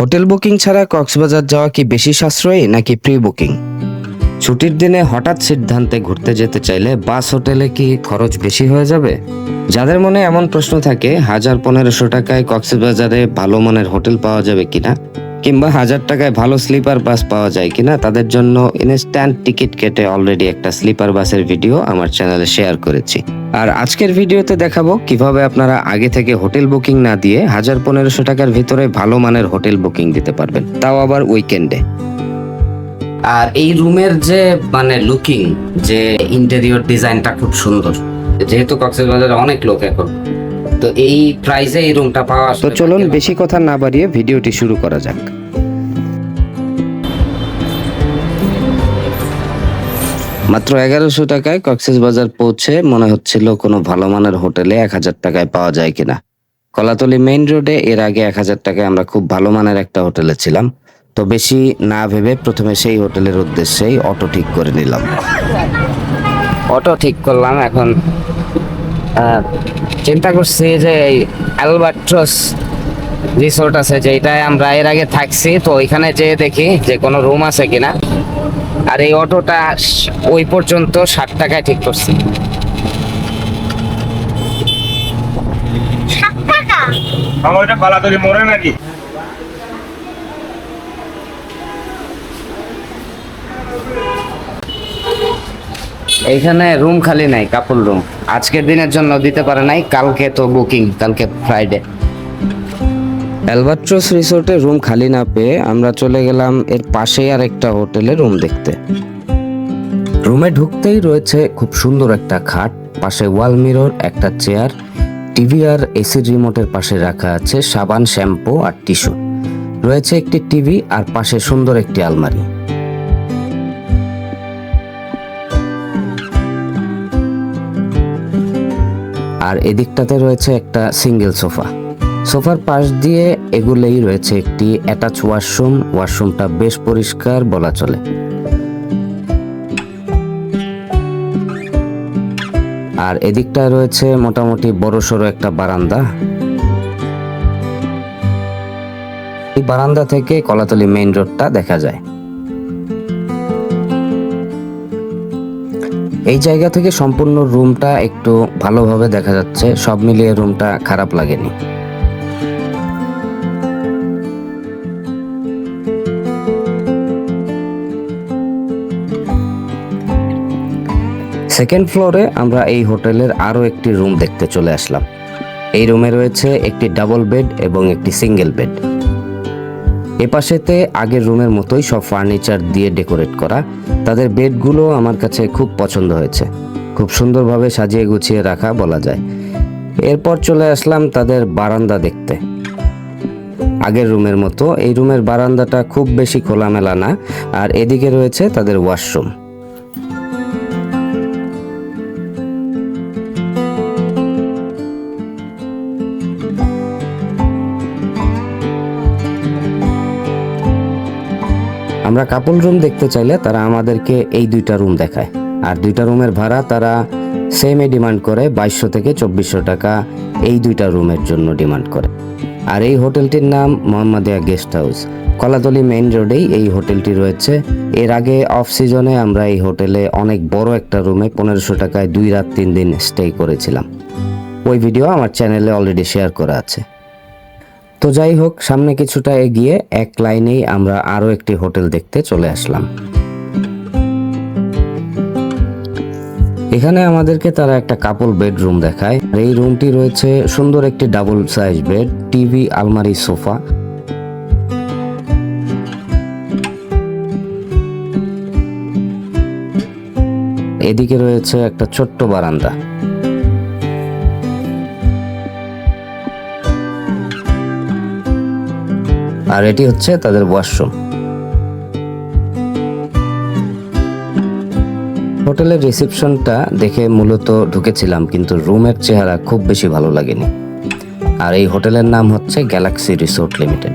Hotel booking ছাড়া কক্সবাজার যাওয়া কি বেশি সাশ্রয়ী নাকি প্রি বুকিং? ছুটির দিনে হঠাৎ সিদ্ধান্তে ঘুরতে যেতে চাইলে বাস হোটেলে কি খরচ বেশি হয়ে যাবে? যাদের মনে এমন প্রশ্ন থাকে, হাজার পনেরোশো টাকায় কক্সবাজারে ভালো মানের হোটেল পাওয়া যাবে কিনা, কিংবা হাজার টাকায় ভালো স্লিপার বাস পাওয়া যায় কিনা, তাদের জন্য ইনস্ট্যান্ট টিকিট কেটে অলরেডি একটা স্লিপার বাসের ভিডিও আমার চ্যানেলে শেয়ার করেছি। আর আজকের ভিডিওতে দেখাবো কীভাবে আপনারা আগে থেকে হোটেল বুকিং না দিয়ে হাজার পনেরোশো টাকার ভিতরে ভালো মানের হোটেল বুকিং দিতে পারবেন। তাও আবার উইকেন্ডে। আর এই রুমের যে মানে লুকিং যে ইন্টেরিয়র ডিজাইনটা খুব সুন্দর। যেহেতু কক্সবাজারে অনেক লোক এখন তো এই প্রাইসে এই রুমটা পাওয়া তো চলুন বেশি কথা না বাড়িয়ে ভিডিওটি শুরু করা যাক। মাত্র এগারোশো টাকায় কক্সেস বাজার পৌঁছে মনে হচ্ছিল কোনো ভালো মানের হোটেলে এক হাজার টাকায় পাওয়া যায় কিনা। কলাতলি মেইন রোডে এর আগে এক হাজার টাকায় আমরা খুব ভালো মানের একটা হোটেলে ছিলাম। তো বেশি না ভেবে প্রথমে সেই হোটেলের উদ্দেশ্যেই অটো ঠিক করে নিলাম। অটো ঠিক করলাম, এখন চিন্তা করছি যে এই অ্যালবাট্রস রিসোর্ট আছে যেটায় আমরা এর আগে থাকছি, তো ওইখানে যেয়ে দেখি যে কোনো রুম আছে কিনা। আর এই অটোটা ওই পর্যন্ত ষাট টাকায় ঠিক করছি। আমার পালাতলি মরে নাকি? এইখানে রুম খালি নাই কাপড় রুম আজকের দিনের জন্য দিতে পারে নাই কালকে তো বুকিং কালকে ফ্রাইডে অ্যালবাট্রস রিসোর্টে রুম খালি না পেয়ে আমরা চলে গেলাম এর পাশেই আর একটা হোটেলে রুম দেখতে। রুমে ঢুকতেই রয়েছে খুব সুন্দর একটা খাট, পাশে ওয়াল মিরর, একটা চেয়ার, টিভি আর এসি রিমোটের পাশে রাখা আছে সাবান, শ্যাম্পু আর টিস্যু। রয়েছে একটি টিভি আর পাশে সুন্দর একটি আলমারি। আর এদিকটাতে রয়েছে একটা সিঙ্গেল সোফা। সোফার পাশ দিয়ে এগুলোই রয়েছে একটি অ্যাটাচ ওয়াশরুম। ওয়াশরুমটা বেশ পরিষ্কার বলা চলে। আর এদিকটায় রয়েছে মোটামুটি বড়সড় একটা বারান্দা। এই বারান্দা থেকে কলাতলি মেইন রোডটা দেখা যায়। এই জায়গা থেকে সম্পূর্ণ রুমটা একটু ভালোভাবে দেখা যাচ্ছে। সব মিলিয়ে রুমটা খারাপ লাগেনি। সেকেন্ড ফ্লোরে আমরা এই হোটেলের আরও একটি রুম দেখতে চলে আসলাম। এই রুমে রয়েছে একটি ডাবল বেড এবং একটি সিঙ্গেল বেড এপাশেতে আগের রুমের মতোই সব ফার্নিচার দিয়ে ডেকোরেট করা। তাদের বেডগুলো আমার কাছে খুব পছন্দ হয়েছে। খুব সুন্দরভাবে সাজিয়ে গুছিয়ে রাখা বলা যায়। এরপর চলে আসলাম তাদের বারান্দা দেখতে। আগের রুমের মতো এই রুমের বারান্দাটা খুব বেশি খোলামেলা না। আর এদিকে রয়েছে তাদের ওয়াশরুম আমরা কাপল রুম দেখতে চাইলে তারা আমাদেরকে এই দুইটা রুম দেখায়। আর দুইটা রুমের ভাড়া তারা সেমে ডিমান্ড করে বাইশশো থেকে চব্বিশশো টাকা এই দুইটা রুমের জন্য ডিমান্ড করে। আর এই হোটেলটির নাম Mohammadia guest house Kolatoli main রোডেই এই হোটেলটি রয়েছে। এর আগে অফ সিজনে আমরা এই হোটেলে অনেক বড় একটা রুমে পনেরোশো টাকায় দুই রাত তিন দিন স্টে করেছিলাম। ওই ভিডিও আমার চ্যানেলে অলরেডি শেয়ার করা আছে। তো যাই হোক, সামনে কিছুটা এগিয়ে এক লাইনেই আমরা আরও একটি হোটেল দেখতে চলে আসলাম। এখানে আমাদেরকে তারা একটা কাপল বেডরুম দেখায়। আর এই রুমটি রয়েছে সুন্দর একটি ডাবল সাইজ বেড টিভি আলমারি, সোফা। এদিকে রয়েছে একটা ছোট্ট বারান্দা। আর এটি হচ্ছে তাদের ওয়াশরুম। হোটেলের রিসেপশনটা দেখে মূলত ঢুকেছিলাম, কিন্তু রুমের চেহারা খুব বেশি ভালো লাগেনি। আর এই হোটেলের নাম হচ্ছে গ্যালাক্সি রিসোর্ট লিমিটেড।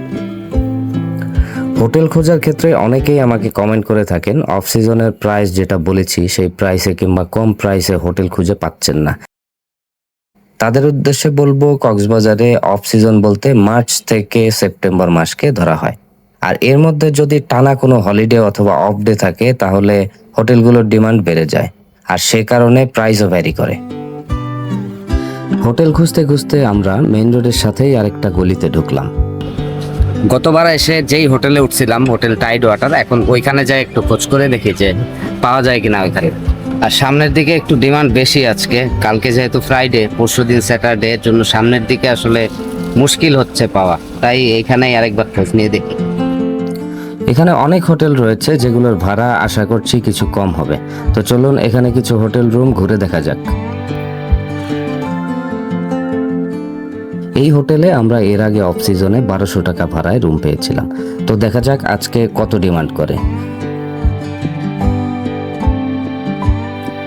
হোটেল খোঁজার ক্ষেত্রে অনেকেই আমাকে কমেন্ট করে থাকেন, অফ সিজনের প্রাইস যেটা বলেছি, সেই প্রাইসে কিংবা কম প্রাইসে হোটেল খুঁজে পাচ্ছেন না। তাদের উদ্দেশ্যে বলব, কক্সবাজারে অফ সিজন বলতে মার্চ থেকে সেপ্টেম্বর মাসকে ধরা হয়। আর এর মধ্যে যদি টানা কোনো হলিডে অথবা অফ ডে থাকে, তাহলে হোটেলগুলোর ডিমান্ড বেড়ে যায়। আর সে কারণে প্রাইসও ভ্যারি করে। হোটেল খুঁজতে খুঁজতে আমরা মেইন রোডের সাথেই আরেকটা গলিতে ঢুকলাম। গতবার এসে যেই হোটেলে উঠছিলাম, হোটেল টাইড ওয়াটার এখন ওইখানে যাই একটু খোঁজ করে দেখি যে পাওয়া যায় কিনা ওইখানে। আর সামনের দিকে একটু ডিমান্ড বেশি আজকে। কালকে যেহেতু ফ্রাইডে পরশু দিন স্যাটারডে এর জন্য সামনের দিকে আসলে মুশকিল হচ্ছে পাওয়া। তাই এইখানেই আরেকবার খোঁজ নিয়ে দেখি। এখানে অনেক হোটেল রয়েছে যেগুলোর ভাড়া আশা করছি কিছু কম হবে। তো চলুন এখানে কিছু হোটেল রুম ঘুরে দেখা যাক। এই হোটেলে আমরা এর আগে অফ সিজনে বারোশো টাকা ভাড়ায় রুম পেয়েছিলাম। তো দেখা যাক আজকে কত ডিমান্ড করে।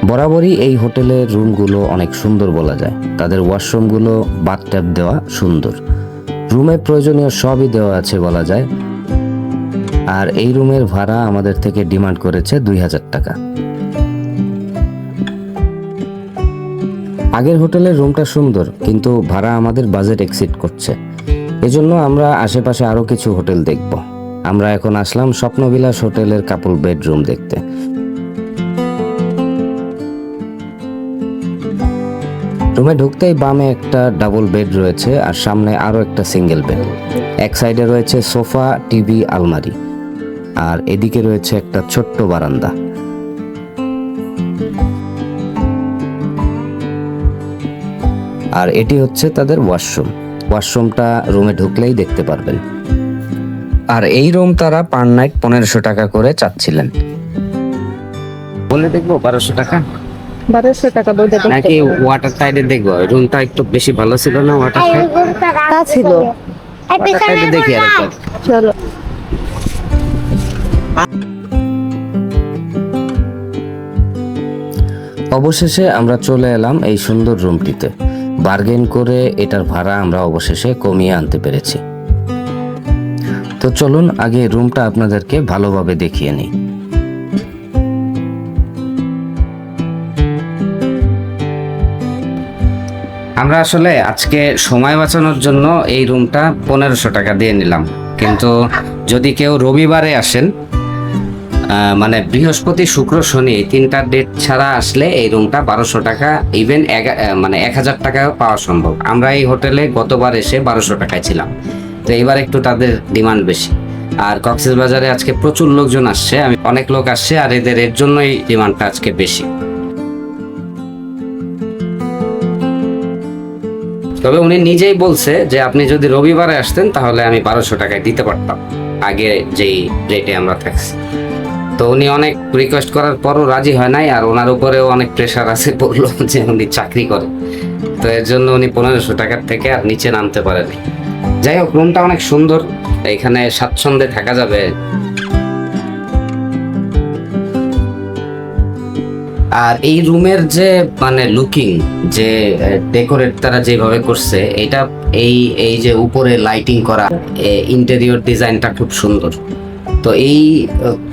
বরাবরই এই হোটেলের রুমগুলো অনেক সুন্দর বলা যায়। তাদের ওয়াশরুমগুলো বাথট্যাব দেওয়া সুন্দর। রুমে প্রয়োজনীয় সবই দেওয়া আছে বলা যায়। আর এই রুমের ভাড়া আমাদের থেকে ডিমান্ড করেছে দুই হাজার টাকা। আগের হোটেলের রুমটা সুন্দর, কিন্তু ভাড়া আমাদের বাজেট এক্সিড করছে। এজন্য আমরা আশেপাশে আরও কিছু হোটেল দেখব। আমরা এখন আসলাম স্বপ্নবিলাস হোটেলের কাপল বেডরুম দেখতে। রুমে ঢুকতেই বামে একটা ডাবল বেড রয়েছে আর সামনে আরও একটা সিঙ্গেল বেড এক সাইডে রয়েছে সোফা, টিভি, আলমারি আর এদিকে রয়েছে একটা ছোট্ট বারান্দা। আর এটি হচ্ছে তাদের ওয়াশরুম ওয়াশরুমটা রুমে ঢুকলেই দেখতে পারবেন। আর এই রুম তারা পার নাইট পনেরোশো টাকা করে চাচ্ছিলেন। বলে দেখব বারোশো টাকা। বারোশো টাকা বইটা নাকি ওয়াটার টাইডে দেখব? রুমটা একটু বেশি ভালো ছিল না ওয়াটার টাইড ছিল। ওয়াটার টাইডে দেখি আরেকবার। চলো। অবশেষে আমরা চলে এলাম এই সুন্দর রুমটিতে বার্গেন করে এটার ভাড়া আমরা অবশেষে কমিয়ে আনতে পেরেছি। তো চলুন আগে রুমটা আপনাদেরকে ভালোভাবে দেখিয়ে নিই। আমরা আসলে আজকে সময় বাঁচানোর জন্য এই রুমটা পনেরোশো টাকা দিয়ে নিলাম। কিন্তু যদি কেউ রবিবারে আসেন মানে বৃহস্পতি, শুক্র, শনি এই তিনটা ডেট ছাড়া আসলে এই রুমটা বারোশো টাকা ইভেন মানে এক হাজার টাকাও পাওয়া সম্ভব। আমরা এই হোটেলে গতবার এসে বারোশো টাকায় ছিলাম। তো এবার একটু তাদের ডিমান্ড বেশি। আর কক্সেস বাজারে আজকে প্রচুর লোকজন আসছে, আমি অনেক লোক আসছে, আর এদের এর জন্যই ডিমান্ডটা আজকে বেশি। তবে উনি নিজেই বলছে যে আপনি যদি রবিবারে আসতেন, তাহলে আমি বারোশো টাকায় দিতে পারতাম। আগে যেই রেটে আমরা থাকছি। তো উনি অনেক রিকোয়েস্ট করার পরও রাজি হয় নাই, আর ওনার উপরেও অনেক প্রেশার আছে, বলল যে উনি চাকরি করে তো এর জন্য উনি পনেরোশো টাকার থেকে আর নিচে নামতে পারেনি যাই হোক রুমটা অনেক সুন্দর। এখানে স্বাচ্ছন্দ্যে থাকা যাবে। আর এই রুমের যে মানে লুকিং যে ডেকোরেট তারা যেভাবে করছে, এটা এই এই যে উপরে লাইটিং করা ইন্টেরিয়র ডিজাইনটা খুব সুন্দর। তো এই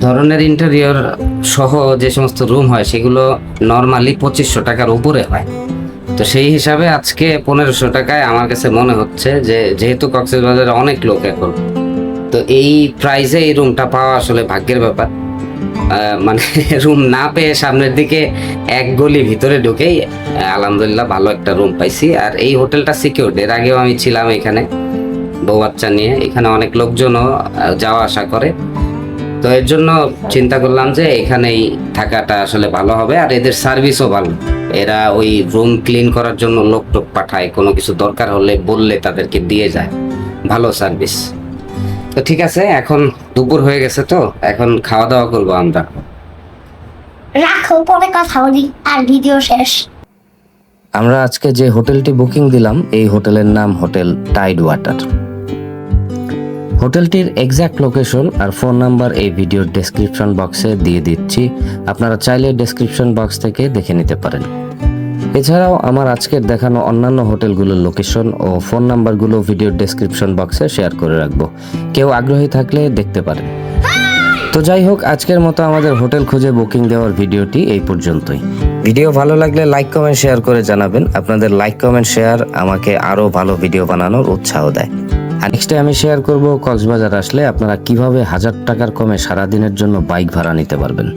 ধরনের ইন্টেরিয়র সহ যে সমস্ত রুম হয়, সেগুলো নর্মালি পঁচিশশো টাকার উপরে হয়। তো সেই হিসাবে আজকে পনেরোশো টাকায় আমার কাছে মনে হচ্ছে যে, যেহেতু কক্সবাজারে অনেক লোক এখন, তো এই প্রাইসে এই রুমটা পাওয়া আসলে ভাগ্যের ব্যাপার। মানে রুম না পেয়ে সামনের দিকে এক গলি ভিতরে ঢুকেই আলহামদুলিল্লাহ ভালো একটা রুম পাইছি। আর এই হোটেলটা সিকিউরড এর আগেও আমি ছিলাম এখানে বউ বাচ্চা নিয়ে। এখানে অনেক লোকজনও যাওয়া আসা করে। তো এর জন্য চিন্তা করলাম যে এখানেই থাকাটা আসলে ভালো হবে, আর এদের সার্ভিসও ভালো। এরা ওই রুম ক্লিন করার জন্য লোক টোক পাঠায়, কোনো কিছু দরকার হলে বললে তাদেরকে দিয়ে যায়। ভালো সার্ভিস তো ঠিক আছে এখন দুপুর হয়ে গেছে তো এখন খাওয়া দাওয়া করব আমরা। রাখো পরে কথা বলি আর ভিডিও শেষ। আমরা আজকে যে হোটেলটি বুকিং দিলাম এই হোটেলের নাম হোটেল টাইড ওয়াটার হোটেলটির এক্সাক্ট লোকেশন আর ফোন নাম্বার এই ভিডিওর ডেসক্রিপশন বক্সে দিয়ে দিচ্ছি। আপনারা চাইলে ডেসক্রিপশন বক্স থেকে দেখে নিতে পারেন। এছাড়াও আমার আজকের দেখানো অন্যান্য হোটেলগুলোর লোকেশন ও ফোন নাম্বারগুলো ভিডিওর ডেসক্রিপশন বক্সে শেয়ার করে রাখব। কেউ আগ্রহী থাকলে দেখতে পারেন। তো যাই হোক, আজকের মতো আমাদের হোটেল খুঁজে বুকিং দেওয়ার ভিডিওটি এই পর্যন্তই। ভিডিও ভালো লাগলে লাইক কমেন্ট শেয়ার করে জানাবেন। আপনাদের লাইক কমেন্ট শেয়ার আমাকে আরও ভালো ভিডিও বানানোর উৎসাহ দেয়। আর নেক্সটে আমি শেয়ার করব কক্সবাজার আসলে আপনারা কীভাবে হাজার টাকার কমে সারা দিনের জন্য বাইক ভাড়া নিতে পারবেন।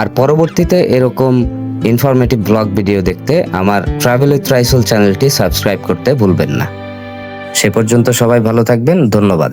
আর পরবর্তীতে এরকম ইনফরমেটিভ ব্লগ ভিডিও দেখতে আমার ট্রাভেল উইথ রাইসুল চ্যানেলটি সাবস্ক্রাইব করতে ভুলবেন না। সে পর্যন্ত সবাই ভালো থাকবেন, ধন্যবাদ।